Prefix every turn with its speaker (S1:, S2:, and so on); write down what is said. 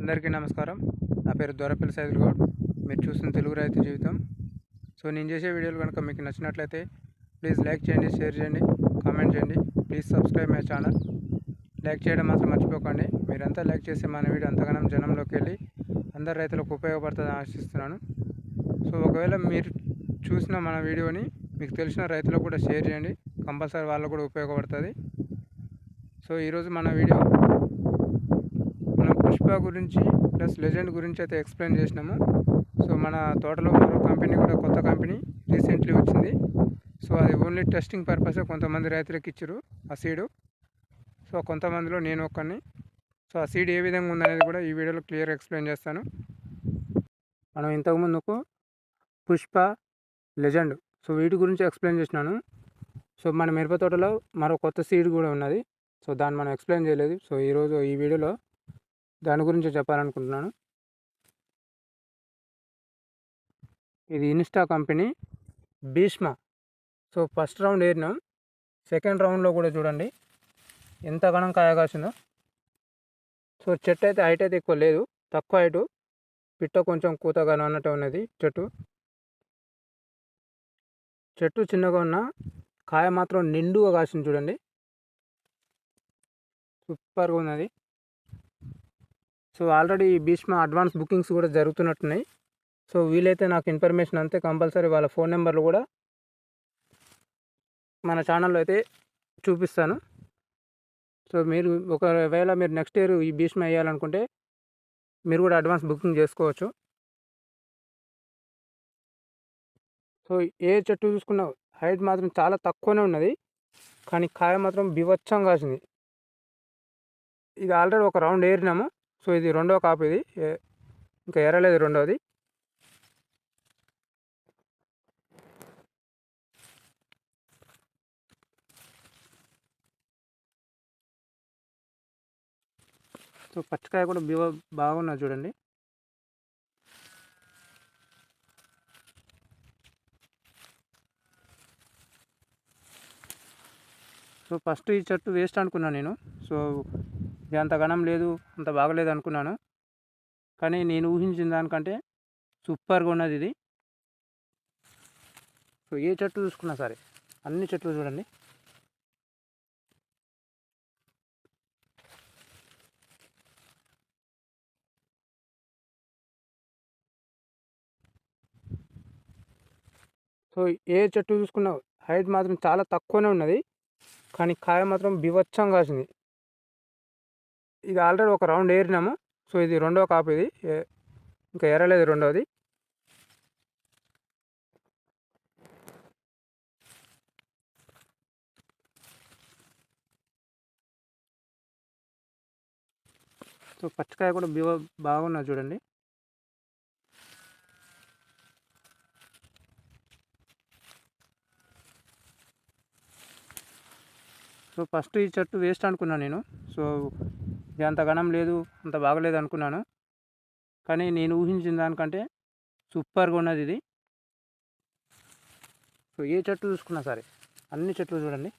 S1: అందరికీ నమస్కారం. నా పేరు దొరపల్లి సైదుల్ గౌడ్. మీరు చూస్తున్న తెలుగు రైతు జీవితం. సో నేను చేసే వీడియోలు కనుక మీకు నచ్చినట్లయితే ప్లీజ్ లైక్ చేయండి షేర్ చేయండి కామెంట్ చేయండి. Please subscribe my channel. Like చేయడం మాత్రం మర్చిపోకండి. మీరంతా లైక్ చేస్తే మన వీడియో అంతగానం జనంలోకి వెళ్ళి అందరు రైతులకు ఉపయోగపడుతుందని ఆశిస్తున్నాను. సో ఒకవేళ మీరు చూసిన మన వీడియోని మీకు తెలిసిన రైతులకు కూడా షేర్ చేయండి. కంపల్సరీ వాళ్ళకు కూడా ఉపయోగపడుతుంది. సో ఈరోజు మన వీడియో పుష్ప గురించి ప్లస్ లెజెండ్ గురించి అయితే ఎక్స్ప్లెయిన్ చేసినాము. సో మన తోటలో మరో కంపెనీ కూడా కొత్త కంపెనీ రీసెంట్లీ వచ్చింది. సో అది ఓన్లీ టెస్టింగ్ పర్పస్ కొంతమంది రైతులకు ఇచ్చారు ఆ సీడు సో కొంతమందిలో నేను ఒక్కని సో ఆ సీడ్ ఏ విధంగా ఉందనేది కూడా ఈ వీడియోలో క్లియర్ ఎక్స్ప్లెయిన్ చేస్తాను. మనం ఇంతకుముందుకు పుష్ప లెజెండ్ సో వీటి గురించి ఎక్స్ప్లెయిన్ చేసినాను. సో మన మిరప తోటలో మరో కొత్త సీడ్ కూడా ఉన్నది. సో దాన్ని మనం ఎక్స్ప్లెయిన్ చేయలేదు. సో ఈరోజు ఈ వీడియోలో దాని గురించి చెప్పాలనుకుంటున్నాను. ఇది insta company Bhishma. So first round ఏరినాం? Second రౌండ్లో కూడా చూడండి. ఎంత గణం కాయ కాసిందో సో చెట్టు అయితే హైట్ అయితే ఎక్కువ లేదు. తక్కువ హైటు. పిట్ట కొంచెం కూతగాను అన్నట్టు ఉన్నది చెట్టు. చెట్టు చిన్నగా ఉన్న కాయ మాత్రం నిండుగా కాసింది చూడండి. సూపర్గా ఉన్నది. So already Bhishma advance bookings కూడా జరుగుతున్నట్టున్నాయి. సో వీలైతే నాకు ఇన్ఫర్మేషన్ అంతే కంపల్సరీ వాళ్ళ ఫోన్ నెంబర్లు కూడా మన ఛానల్లో అయితే చూపిస్తాను. సో మీరు ఒకవేళ మీరు నెక్స్ట్ ఇయర్ ఈ భీష్మ వేయాలనుకుంటే మీరు కూడా అడ్వాన్స్ బుకింగ్ చేసుకోవచ్చు. సో ఏ చెట్టు చూసుకున్నా హైట్ మాత్రం చాలా తక్కువనే ఉన్నది. కానీ కాయ మాత్రం బివచ్చం కాసింది. ఇది ఆల్రెడీ ఒక రౌండ్ ఏరినాము. సో ఇది రెండో కాపు ఇది. ఏ- ఇంకా ఎరలేదు రెండోది. సో పచ్చికాయ కూడా బివ బాగున్నది చూడండి. సో ఫస్ట్ ఈ చెట్టు వేస్ట్ అనుకున్నాను నేను. సో ఇది అంత ఘనం లేదు అంత బాగలేదు అనుకున్నాను. కానీ నేను ఊహించిన దానికంటే సూపర్గా ఉన్నది ఇది. సో ఏ చెట్టు చూసుకున్నా సరే అన్ని చెట్లు చూడండి. సో ఏ చెట్టు చూసుకున్నా హైట్ మాత్రం చాలా తక్కువనే ఉన్నది. కానీ కాయ మాత్రం బివచ్చంగా కాసింది. ఇది ఆల్రెడీ ఒక రౌండ్ ఏరినాము. సో ఇది రెండో కాపు ఇది. ఏ- ఇంకా ఎరలేదు రెండోది. సో పచ్చికాయ కూడా బివ బాగున్నది చూడండి. సో ఫస్ట్ ఈ చెట్టు వేస్ట్ అనుకున్నాను నేను. సో ఇది అంత ఘనం లేదు అంత బాగలేదు అనుకున్నాను. కానీ నేను ఊహించిన దానికంటే సూపర్గా ఉన్నది ఇది. సో ఏ చెట్లు చూసుకున్నా సరే అన్ని చెట్లు చూడండి.